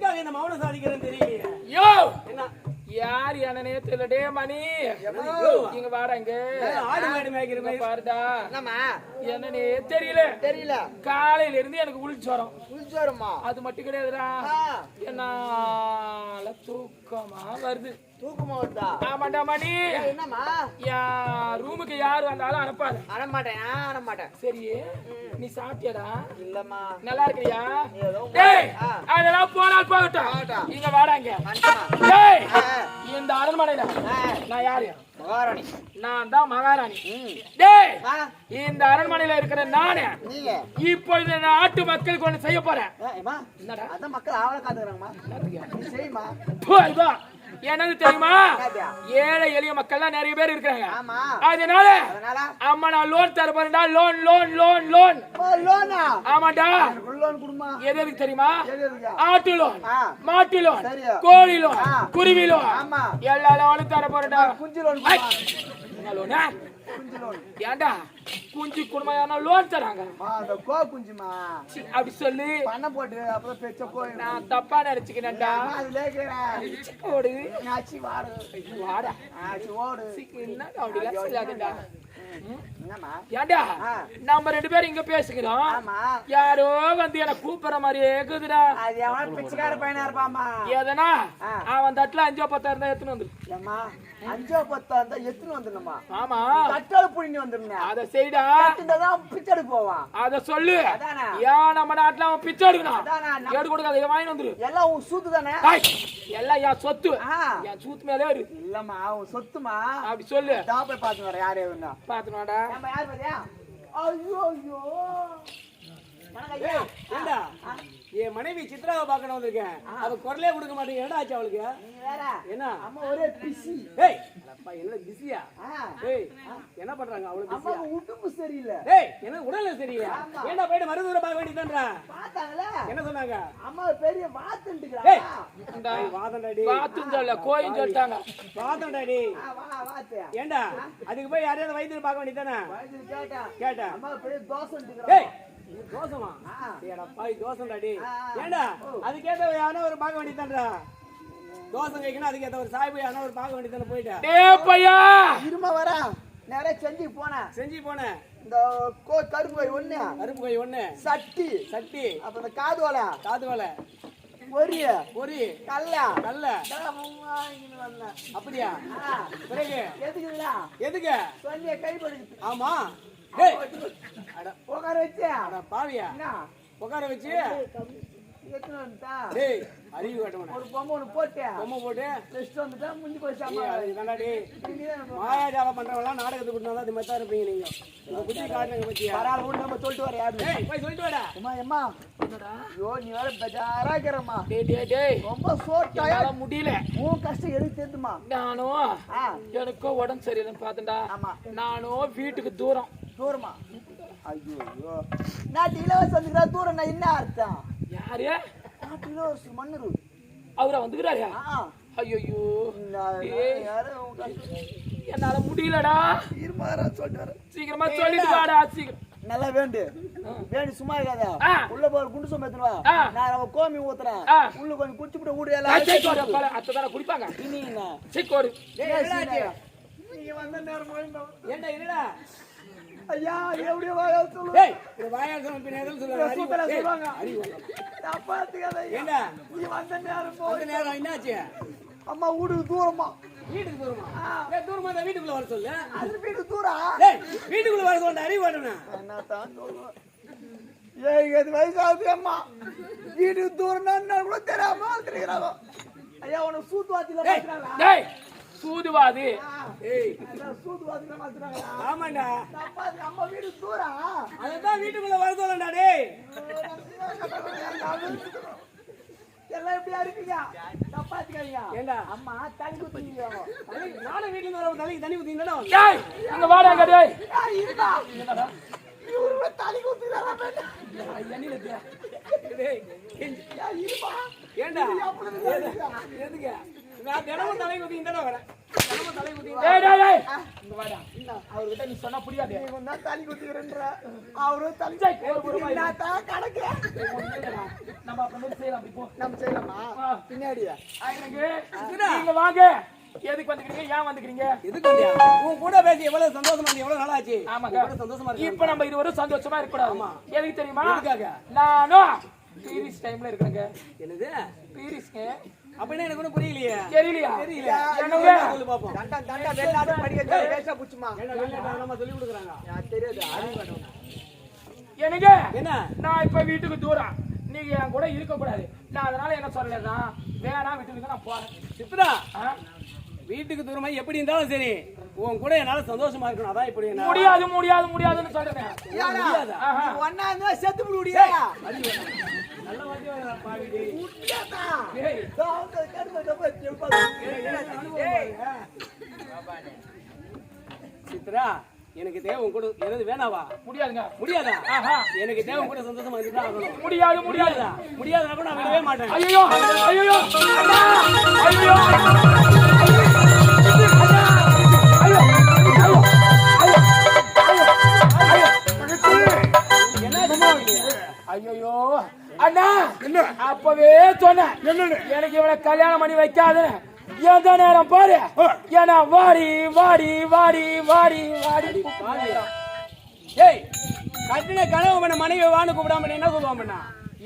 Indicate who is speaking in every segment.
Speaker 1: எதுக்காக இந்த மௌனம் சாதிக்கிறேன்னு தெரியலையே?
Speaker 2: யோ!
Speaker 1: என்ன?
Speaker 2: யார் என்னனே தெரியல டே மணி. இங்க வாடா இங்க.
Speaker 1: ஆடு மாடு மேய்க்கிற மாதிரி.
Speaker 2: பாருடா.
Speaker 3: என்னம்மா?
Speaker 2: என்னனே தெரியல.
Speaker 3: தெரியல.
Speaker 2: காலையில இருந்து எனக்கு உள்ச்சோரம்
Speaker 3: புளிச்சோருமா
Speaker 2: அது மட்டும் கிடையாதுடா. என்னால தூக்கமா வருது.
Speaker 3: தூக்கமா வருதா?
Speaker 2: ஆமாண்டா மணி.
Speaker 3: ஏய், என்னம்மா?
Speaker 2: என் ரூமுக்கு யார் வந்தாலும் அனுப்பாது.
Speaker 3: அட மாட்டேன் ஆ, அட மாட்டேன்
Speaker 2: சரி நீ சாப்பிட்டியாடா?
Speaker 3: இல்லம்மா.
Speaker 2: நல்லா இருக்கிறியா? டேய். அதெல்லாம் போனால் போகட்டும். இங்க வாடா இங்க.
Speaker 3: வந்துட்டமா.
Speaker 2: டேய் இந்த அரண்மனையில நான் யாரு?
Speaker 3: மகாராணி.
Speaker 2: நான் தான் மகாராணி. டேய் இந்த அரண்மனையில இருக்கிற நானு
Speaker 3: நீங்க.
Speaker 2: இப்பொழுது நாட்டு மக்களுக்கு ஒண்ணு செய்ய போறேன். என்னடா?
Speaker 3: அதான் மக்கள் ஆவல காத்துக்கிறாங்கம்மா. நீ செய்யுமா.
Speaker 2: என்னது தெரியுமா? ஏழை எளிய மக்கள்லாம் நிறைய பேர் இருக்கிறாங்க.
Speaker 3: ஆமா.
Speaker 2: அதனால அம்மா நான் லோன் தர போறேன்டா. லோன் லோன் லோன் லோன்
Speaker 3: லோனா எனக்கு லோன் கொடுமா?
Speaker 2: எதுக்கு தெரியுமா? ஆட்டு லோன். மாட்டு லோன். கோழி லோன். குருவி லோன். எல்லா லோனும் தர போறேன்டா.
Speaker 3: குஞ்சு லோன்
Speaker 2: லோனா
Speaker 3: குஞ்சு லோன்
Speaker 2: ஏன்டா குஞ்சு குடும்பம் யாரா லோன் தராங்க.
Speaker 3: அந்த கோ குஞ்சுமா.
Speaker 2: அப்படி சொல்லு.
Speaker 3: பண்ண போட்டு அப்புறம் பெச்ச போய்
Speaker 2: நான் தப்பா நினைச்சுக்கிறேன்டா
Speaker 3: அது லேக்கிறேன்
Speaker 2: ஓடு
Speaker 3: ஆச்சி வாடு.
Speaker 2: வாடா.
Speaker 3: ஆச்சி ஓடு.
Speaker 2: என்ன அப்படிலாம் சொல்லாதடா.
Speaker 3: என்னம்மா?
Speaker 2: ஏன்டா
Speaker 3: ஆ.
Speaker 2: நம்ம ரெண்டு பேரும் இங்க பேசிக்கிறோம். யாரோ வந்து என்ன கூப்பிடுற மாதிரியே இருக்குதுடா
Speaker 3: அது எவன் பிச்சைக்கார பையனா இருப்பாமா
Speaker 2: எதனா. அவன் தட்டுல அஞ்சோ பத்தா இருந்தா எடுத்துன்னு வந்துரு.
Speaker 3: ஏம்மா அஞ்சோ பத்தா இருந்தா எத்துன்னு வந்துடணுமா?
Speaker 2: ஆமா.
Speaker 3: தட்டால புடிங்க வந்துருந்தேன்
Speaker 2: அத செய்டா.
Speaker 3: தான் பிச்சை எடுக்க போவான்.
Speaker 2: அத சொல்லு. ஏன் நம்ம நாட்டுல அவன் பிச்சை எடுக்கணும்? எடுக்க கொடுக்காத இதை வாங்கி வந்துரு.
Speaker 3: எல்லாம் உன் சூத்து தானே?
Speaker 2: எல்லாம் என் சொத்து. என் சூத்து மேலே இரு
Speaker 3: இல்லம்மா உன் சொத்துமா?
Speaker 2: அப்படி சொல்லு.
Speaker 3: தான் போய் பாத்து வர யாரே வேணா
Speaker 2: பாத்துனாடா
Speaker 3: நம்ம யார் பாத்தியா ஐயோ ஐயோ.
Speaker 1: ஏண்டா? என் மனைவி சித்ராவை பார்க்கணும் வந்திருக்கேன். அவ குரலே கொடுக்க மாட்டேங்க ஆச்சு அவளுக்கு? என்ன?
Speaker 3: அம்மா ஒரே பிசி
Speaker 1: ஏய் அப்பா என்ன பிஸியா? ஏய் என்ன பண்றாங்க அவளுக்கு
Speaker 3: அம்மா உடம்பு சரியில்லை.
Speaker 1: ஏய் என்ன உடல்ல சரியில்லையா
Speaker 3: ஆமா.
Speaker 1: ஏண்டா போயிட்டு மருத்துவரை பார்க்க வேண்டியதுதான்றா
Speaker 3: பார்த்தாங்களே
Speaker 1: என்ன சொன்னாங்க?
Speaker 3: அம்மா பெரிய வாத்துட்டுக்கிறாங்க
Speaker 1: ஏய், வாதம்டாடி
Speaker 2: பாத்துன்னு சொல்ல கோயின்னு சொல்லிட்டாங்க.
Speaker 1: வாதம்டாடி
Speaker 3: வா வாத்து.
Speaker 1: ஏண்டா அதுக்கு போய் யாரையாவது வைத்தியர் பார்க்க வேண்டியதானே
Speaker 3: வயசுல கேட்டா.
Speaker 1: கேட்டா.
Speaker 3: அம்மா பெரிய தோசை
Speaker 1: ஏய் தோசமா பாய்
Speaker 3: ஆ.
Speaker 1: ஏண்டா? அதுக்கேத்த யாரோ ஒரு பார்க்க வேண்டியதான்றா தோசை கைக்கணும் அதுக்கேத்த ஒரு சாய் போய் ஒரு பார்க்க வேண்டியதானே போயிட்டா.
Speaker 2: டே பையா!
Speaker 3: இரும வர. நிறைய செஞ்சு போனேன்
Speaker 1: செஞ்சு போனேன்
Speaker 3: இந்த கோ கருப்பு கோழி ஒண்ணு.
Speaker 1: கருப்பு கை ஒண்ணு.
Speaker 3: சட்டி.
Speaker 1: சட்டி.
Speaker 3: அப்புறம் இந்த காது வலை.
Speaker 1: காது வலை.
Speaker 3: பொரிய
Speaker 1: பொரி
Speaker 3: கல்ல.
Speaker 1: கல்ல. அப்படியா? பிறகு?
Speaker 3: எதுக்குங்களா
Speaker 1: எதுக்கு?
Speaker 3: சொல்லிய கைப்படுது
Speaker 1: ஆமா.
Speaker 3: உட்கார வச்சு
Speaker 1: அட பாவியா.
Speaker 3: என்ன?
Speaker 1: உட்கார வச்சு
Speaker 3: எத்தனை
Speaker 1: அறிவு கட்டவன
Speaker 3: ஒரு பொம்மை ஒன்று போட்டு.
Speaker 1: பொம்மை போட்டு?
Speaker 3: ரெஸ்ட் வந்துட்டா முடிஞ்சு போச்சு இருப்போம்.
Speaker 1: மாயாஜாலம் பண்றவங்க நாடகத்துக்கு விட்டுனா அது மாதிரி தான் இருப்பீங்க நீங்க. உங்க புத்தி காட்டுங்க பத்தியா?
Speaker 3: பரவாயில்ல விடு, நம்ம சொல்லிட்டு வர யாரு
Speaker 1: போய் சொல்லிட்டு வாடா.
Speaker 3: அம்மா அம்மா. ஐயோ நீ வேற பெஜாரா இருக்கிறம்மா.
Speaker 2: டேய் டேய் டேய்.
Speaker 3: ரொம்ப சோட்டாயா
Speaker 2: முடியல.
Speaker 3: உன் கஷ்டம் எதுக்கு தெரியுமா
Speaker 2: நானும்
Speaker 3: ஆ.
Speaker 2: எனக்கும் உடம்பு சரியில்லைன்னு பார்த்தேன்டா
Speaker 3: ஆமா.
Speaker 2: நானும் வீட்டுக்கு தூரம்.
Speaker 3: தூரமா? ஐயோ நாட்டு இலவசம் தூரம் நான் என்ன அர்த்தம்?
Speaker 2: யாரு?
Speaker 3: இலவசம் மண்ணுரு
Speaker 2: அவரா வந்துக்கிறாரு? ஐயோ என்னால முடியலடா.
Speaker 3: இருமாறா சொல்லிட்டு
Speaker 2: சீக்கிரமா சொல்லிட்டு வாடா சீக்கிரம்.
Speaker 3: நல்லா வேண்டு. வேண்டி சும்மா இருக்காத. உள்ள போய் குண்டு சோம்பு எடுத்துன்னு வா.
Speaker 2: ஆ.
Speaker 3: நான் அவ கோமி ஊத்துறேன். உள்ள கொஞ்சம் குடிச்சுட்டு ஊடு
Speaker 2: அத்தை கோடு,
Speaker 3: எல்லாம்
Speaker 2: பல- அத்தை தானே குடிப்பாங்க?
Speaker 3: நீ என்ன?
Speaker 2: சீக்கோடு?
Speaker 3: நீங்க வந்த நேரம்.
Speaker 1: ஏண்டா என்னடா?
Speaker 3: ஐயா எப்படியோ வாயா சொல்லு சூப்பரா
Speaker 1: சொல்லுவாங்க.
Speaker 3: ஐயா.
Speaker 1: ஏண்டா
Speaker 3: நீ வந்த நேரம் போய்
Speaker 1: நேரம் என்னாச்சு?
Speaker 3: அம்மா வீட்டுக்கு தூரமா.
Speaker 1: வீட்டுக்கு தூரமா? தூரமா இருந்தா வீட்டுக்குள்ள வர சொல்லு.
Speaker 3: அது வீட்டுக்கு தூரம்
Speaker 1: டேய் வீட்டுக்குள்ள வர சொல்ல அறிவு வேணும்
Speaker 3: என்னத்தான் சொல்லுவேன்? ஏய் அது வயசாகுது அம்மா. வீட்டுக்கு தூரம்னா கூட தெரியாம இருக்கிறாங்க. ஐயா உனக்கு சூத்து
Speaker 1: டேய்
Speaker 2: சூதுவாது.
Speaker 1: ஆமாண்டா.
Speaker 3: அம்மா வீடு தூரம்
Speaker 1: அதான் வீட்டுக்குள்ள வர சொல்லடா டேய்.
Speaker 3: எல்லாம் எப்படியா இருக்கீங்க? தப்பா இருக்காங்க
Speaker 1: ஏண்டா?
Speaker 3: அம்மா தண்ணி குத்துறீங்க
Speaker 1: நானும் வீட்டுல வர தலைக்கு தண்ணி ஊத்திங்களா
Speaker 2: டேய் அங்க வாடா அங்க டேய்.
Speaker 3: இருக்கா இவரு
Speaker 1: டேய் கெஞ்சி. ஏண்டா? எது- எதுக்கு நான் தினமும் தலை ஊத்திங்க தானே வரேன். தினமும் தலை
Speaker 2: டேய் இங்க வாடா. அவர்கிட்ட நீ சொன்னா புரியாது.
Speaker 3: தான் தலி குத்திக்கிறன்ற. அவரும் தலி. நான் தான் கணக்கு.
Speaker 2: நம்ம அப்புறமே செய்யலாம்
Speaker 3: நம்ம செய்யலாமா. பின்னாடியா?
Speaker 2: எனக்கு வாங்க. எதுக்கு வந்துக்கிறீங்க? ஏன் வந்துக்கிறீங்க?
Speaker 1: எதுக்கு வந்தியா? உன் கூட பேசி எவ்வளவு சந்தோஷமா இருந்து எவ்வளவு நாள் ஆச்சு
Speaker 2: ஆமாங்க.
Speaker 1: சந்தோஷமா இருக்கு
Speaker 2: இப்ப நம்ம இது ஒரு சந்தோஷமா இருக்க கூடாது எதுக்கு தெரியுமா?
Speaker 1: எதுக்காக?
Speaker 2: நானும் பீரிஸ் டைம்ல இருக்கிறேங்க
Speaker 1: என்னது?
Speaker 2: பீரிஸ்ங்க.
Speaker 1: அப்படின்னா எனக்கு ஒண்ணும் புரியலையே.
Speaker 2: தெரியலையா?
Speaker 1: தெரியல.
Speaker 2: என்னங்க?
Speaker 1: சொல்லு பாப்போம்.
Speaker 3: தண்டா தண்டா வெளிநாட்டு படிக்க பேச புச்சுமா.
Speaker 1: என்ன வெளிநாட்டுல நம்ம சொல்லி கொடுக்குறாங்க.
Speaker 3: எனக்கு தெரியாது
Speaker 2: எனக்கு
Speaker 1: என்ன?
Speaker 2: நான் இப்ப வீட்டுக்கு தூரம். நீங்க என் கூட இருக்க கூடாது நான் அதனால என்ன சொல்லலைன்னா வேணாம் வீட்டுக்கு நான் போறேன்.
Speaker 1: சித்ரா? வீட்டுக்கு தூரமா எப்படி இருந்தாலும் சரி உன் கூட என்னால சந்தோஷமா இருக்கணும். அதான் இப்படி என்ன
Speaker 2: முடியாது முடியாது முடியாதுன்னு சொல்றேன்.
Speaker 3: ஒன்னா இருந்தா செத்து முடியா
Speaker 1: நல்ல வாட்டி சித்ரா எனக்கு தேவை உன் கூட எனது வேணாவா
Speaker 2: முடியாதுங்க.
Speaker 1: முடியாதா?
Speaker 2: ஆஹா.
Speaker 1: எனக்கு தேவை கூட சந்தோஷமா ஆகணும்.
Speaker 2: முடியாது முடியாது.
Speaker 1: முடியாதா? முடியாதுன்னா கூட நான் விடவே மாட்டேன்.
Speaker 2: ஐயோ ஐயோ எனக்கு இவனை கல்யாணம் பண்ணி வைக்காத. எந்த நேரம் பாரு. ஏன்னா வாடி வாடி வாடி வாடி வாடி.
Speaker 1: ஏய் கட்டின கனவு பண்ண மனைவி வான்னு கூப்பிடாம என்ன கூப்பிடாம பண்ணா?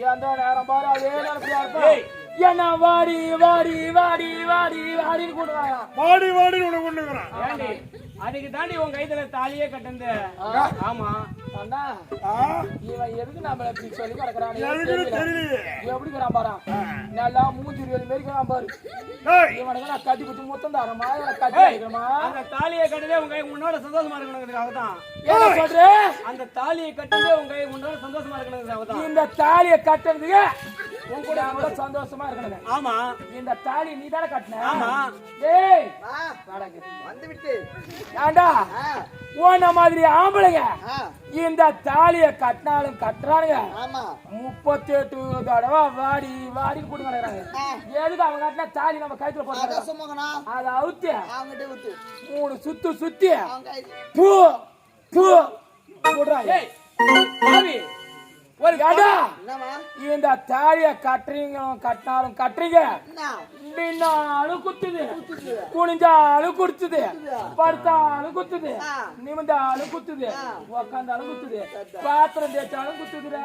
Speaker 2: எந்த நேரம் பாரு அதே நேரத்துல இருப்பேன் என்ன வாடி வாடி வாடி வாடி வாடின்னு கூடுவாங்க
Speaker 4: வாடி வாடி உனக்கு
Speaker 1: அதுக்கு தாண்டி உன் கைத்துல தாலியே கட்டுந்து ஆமா.
Speaker 2: அண்ணா இவன் எதுக்கு நம்மள இப்படி சொல்லி கிடக்குறான்? எப்படி பாரு? நல்லா மூஞ்சி வேலி மாரி பாரு. இவனுக்கு நான் கட்டி குத்தி முத்தம் தரமா? கட்டி அடிக்கிறமா?
Speaker 1: அந்த தாலியை கட்டுதே உன் கை முன்னோட சந்தோஷமா இருக்கணுங்கிறதுக்காக தான்
Speaker 2: என்ன சொல்ற?
Speaker 1: அந்த தாலியை கட்டுதே உன் கை முன்னோட சந்தோஷமா இருக்கணுங்கிறதுக்காக தான்
Speaker 2: இந்த தாலியை கட்டுறதுக்கு உன் கூட கூட சந்தோஷமா இருக்கணுங்க.
Speaker 1: ஆமா.
Speaker 2: இந்த தாலி நீ தானே கட்டின?
Speaker 1: ஆமா.
Speaker 2: ஏய்.
Speaker 3: வந்து விட்டு
Speaker 2: ஏண்டா? உன்ன மாதிரி ஆம்பளைங்க இந்த தாலிய கட்டினாலும் கட்டுறானுங்க.
Speaker 3: ஆமா.
Speaker 2: முப்பத்தெட்டு தடவை வாடி வாடி கூட்டு கிடக்குறாங்க. எதுக்கு அவங்க கட்டின தாலி நம்ம கைத்துல
Speaker 3: சும்மாங்கண்ணா
Speaker 2: அதை அவுத்தி. மூணு சுத்து சுத்தி. பூ பூ. போடுறாங்க.
Speaker 1: ஒரு
Speaker 3: என்னம்மா
Speaker 2: இந்த தாலிய கட்டுறீங்க கட்டினாலும் கட்டுறீங்க. நின்னாலும் குத்துது. குனிஞ்சாலும் குத்துது. படுத்தாலும் குத்துது. நிமிந்தாலும் குத்துது. உக்காந்தாலும் குத்துது. பாத்திரம் தேய்ச்சாலும் குத்துதுடா.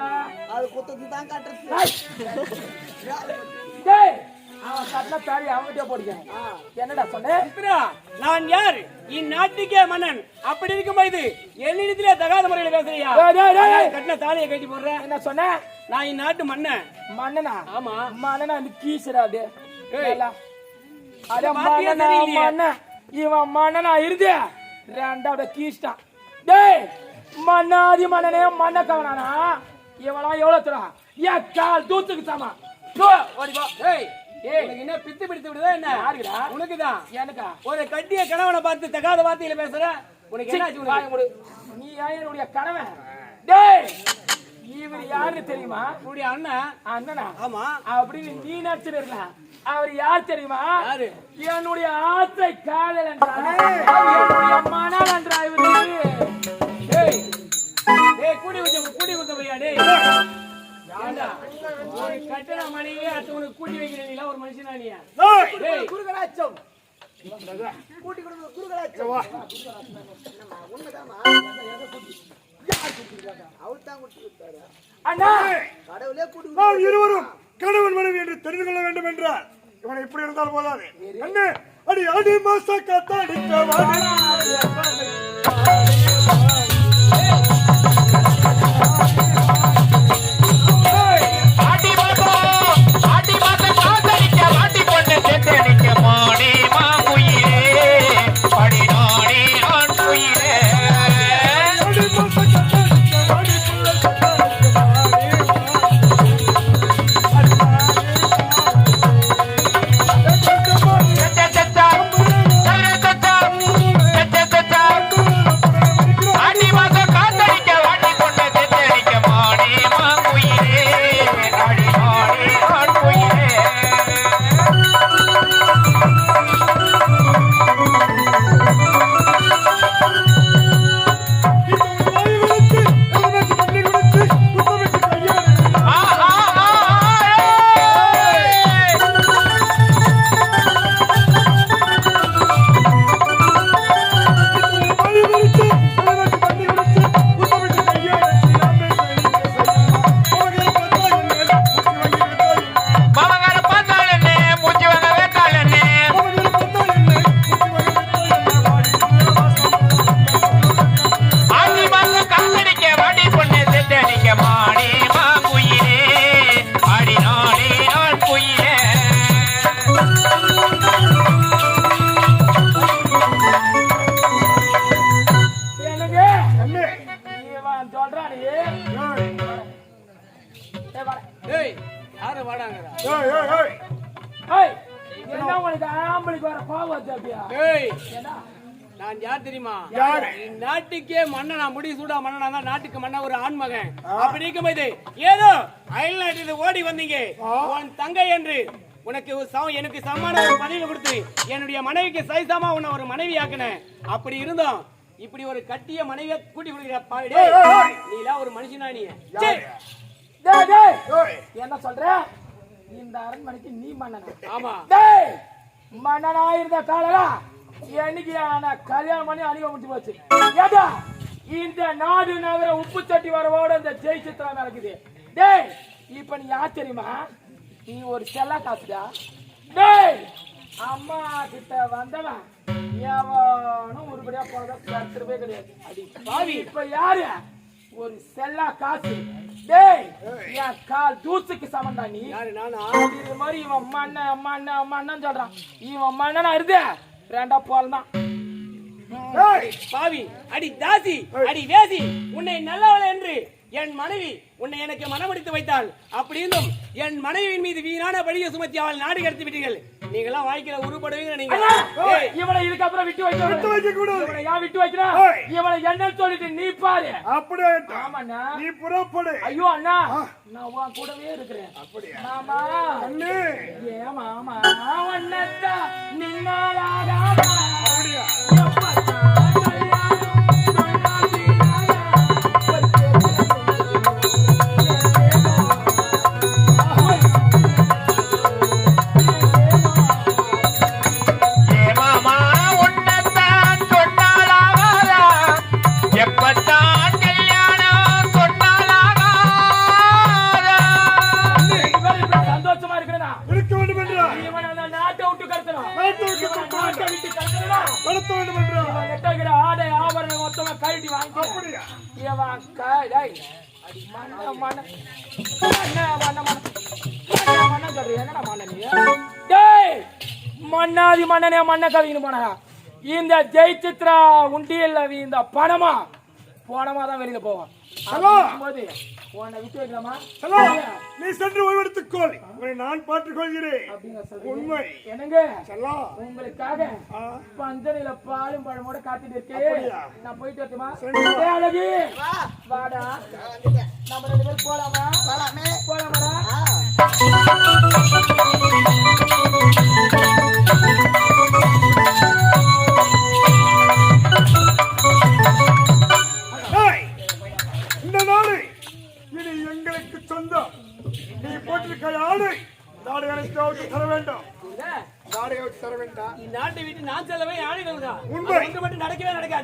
Speaker 3: அது குத்தத்து தான் கட்டுறது
Speaker 2: அவன் கட்டின தாலி அவன்கிட்ட போடுங்க என்னடா சொன்ன?
Speaker 1: நான் யார்? இந்நாட்டுக்கே மன்னன். அப்படி இருக்கும்போது என்னிடத்திலே தகாத முறையில் பேசுறியா. கட்டின தாலியை கட்டி போடுறேன்.
Speaker 2: என்ன சொன்ன?
Speaker 1: நான் இந்நாட்டு மன்னன்.
Speaker 2: மன்னனா?
Speaker 1: ஆமா.
Speaker 2: மன்னனா இந்த கீசுடா அது. அட மன்னனா. மன்னன். இவன் மன்னனா இருந்து ரெண்டாவது கீஸ்டான் டேய் மன்னாதி மன்னனே மன்ன கவனானா இவனா எவ்வளவு தரான் ஏன் கால் தூத்துக்கு சாமா ஓடி போ.
Speaker 1: ஏய் என்ன பித்து பிடித்து விடுதா என்ன?
Speaker 2: யாருக்குடா?
Speaker 1: உனக்குதான்.
Speaker 2: எனக்கா?
Speaker 1: ஒரு கட்டிய கணவனை பார்த்து தகாத வார்த்தையில பேசுற? உனக்கு என்ன.
Speaker 2: நீ என்னுடைய கணவன்? டேய் இவர் யாருன்னு தெரியுமா?
Speaker 1: உன்னுடைய அண்ணன்
Speaker 2: அண்ணனா?
Speaker 1: ஆமா.
Speaker 2: அப்படின்னு நீ நினைச்சிருக்கலாம் அவர் யார் தெரியுமா?
Speaker 1: யாரு?
Speaker 2: என்னுடைய ஆசை காதல் என்றார். மணல் என்றார் இவரு
Speaker 1: கூடி வச்ச கூடி கொடுத்தவையா டேய். ஏண்டா ஒரு கட்டண மனைவி அடுத்தவனுக்கு கூட்டி வைக்கிறீங்களா ஒரு மனுஷனா நீ?
Speaker 3: குருகலாச்சம் கூட்டி கொடுங்க குருகலாச்சம் உண்மைதாம்மா? அவர் தான் கூட்டி கொடுத்தாரு.
Speaker 2: அண்ணா!
Speaker 3: கடவுளே கூட்டி
Speaker 4: நாம் இருவரும் கணவன் மனைவி என்று தெரிந்து கொள்ள வேண்டும் என்றால் இவனை இப்படி இருந்தால் போதாது. என்ன அடி அடி மாச கத்தடிக்க வாடி.
Speaker 1: நான் யார் தெரியுமா? நாட்டுக்கே மன்னனா முடி சூடா மன்னனா தான் நாட்டுக்கு மன்ன ஒரு ஆண் மகன் அப்படி இருக்கும்போது ஏதோ அயல் நாட்டில் ஓடி வந்தீங்க. உன் தங்கை என்று உனக்கு சம எனக்கு சமமான ஒரு பதவி கொடுத்து என்னுடைய மனைவிக்கு சைசாமா உன்னை ஒரு மனைவி ஆக்கினேன். அப்படி இருந்தோம். இப்படி ஒரு கட்டிய மனைவியை கூட்டி கொடுக்கிற டேய். நீலாம் ஒரு மனுஷனா நீ?
Speaker 2: என்ன சொல்ற? இந்த அரண்மனைக்கு நீ மன்னனா?
Speaker 1: ஆமா.
Speaker 2: மன்னனா இருந்த காலரா என்னைக்கு நான் கல்யாணம் பண்ணி அணிவ முடிச்சு போச்சு. ஏதா இந்த நாடு நகர உப்பு தட்டி வரவோட இந்த ஜெய் சித்திரம் நடக்குது. டேய் இப்ப நீ யார் தெரியுமா? நீ ஒரு செல்லா காசுடா. டேய் அம்மா கிட்ட வந்தவன் எவனும் உருப்படியா போனதா கருத்துருவே கிடையாது. அடி பாவி. இப்ப யாரு? ஒரு செல்லா காசு. டேய் என் கால் தூசுக்கு சமந்தா நீ.
Speaker 1: யாரு நானா?
Speaker 2: இது மாதிரி இவன் மண்ணன் மண்ணன் மண்ணன் சொல்றான். இவன் மண்ணனா இருது ரெண்டா போல் தான்
Speaker 1: பாவி அடி தாசி அடி வேசி உன்னை நல்லவள் என்று என் மனைவி உன்னை எனக்கு மனமுடித்து வைத்தாள். அப்படி இருந்தும் என் மனைவியின் மீது வீணான பழியை சுமத்தி அவள் நாடு கடத்தி விட்டீர்கள். நீங்களாம் வாழ்க்கையில உருப்படுவீங்க நீங்க. ஏய்,
Speaker 2: இவனை இதுக்கப்புறம் விட்டு வைக்க
Speaker 4: விட்டு வைக்க கூடாது.
Speaker 2: ஏன் விட்டு வைக்கிறா?
Speaker 4: ஏய்.
Speaker 2: இவனை என்னன்னு சொல்லிட்டு நீ பாரு.
Speaker 4: அப்படியே.
Speaker 2: ஆமாண்ணா.
Speaker 4: நீ புறப்படு.
Speaker 2: ஐயோ அண்ணா. நான் உன் கூடவே இருக்கிறேன்.
Speaker 4: அப்படியா?
Speaker 2: மாமா
Speaker 4: அண்ணே.
Speaker 2: ஏ மாமா ஒன்னத்தா நின்னாலாகாமா
Speaker 4: அப்படியா?
Speaker 2: மண்ணாதி மன்னனே மண்ண கவின்னு போனா இந்த ஜெய் சித்ரா உண்டியல்ல இந்த பணமா? போனமா தான் வெளியில போவான் உன்னை விட்டு வைக்கலாமா?
Speaker 4: நீ சென்று ஓய்வெடுத்துக்கொள். உன்னை நான் பார்த்துக் கொள்கிறேன். உண்மை.
Speaker 2: என்னங்க?
Speaker 4: செல்லம்
Speaker 2: உங்களுக்காக. பஞ்சனையில பாலும் பழமோட காத்துட்டு? இருக்கேன். நான் போயிட்டு வரட்டுமா? அழகு! வாடா. நம்ம ரெண்டு பேரும் போலாமா?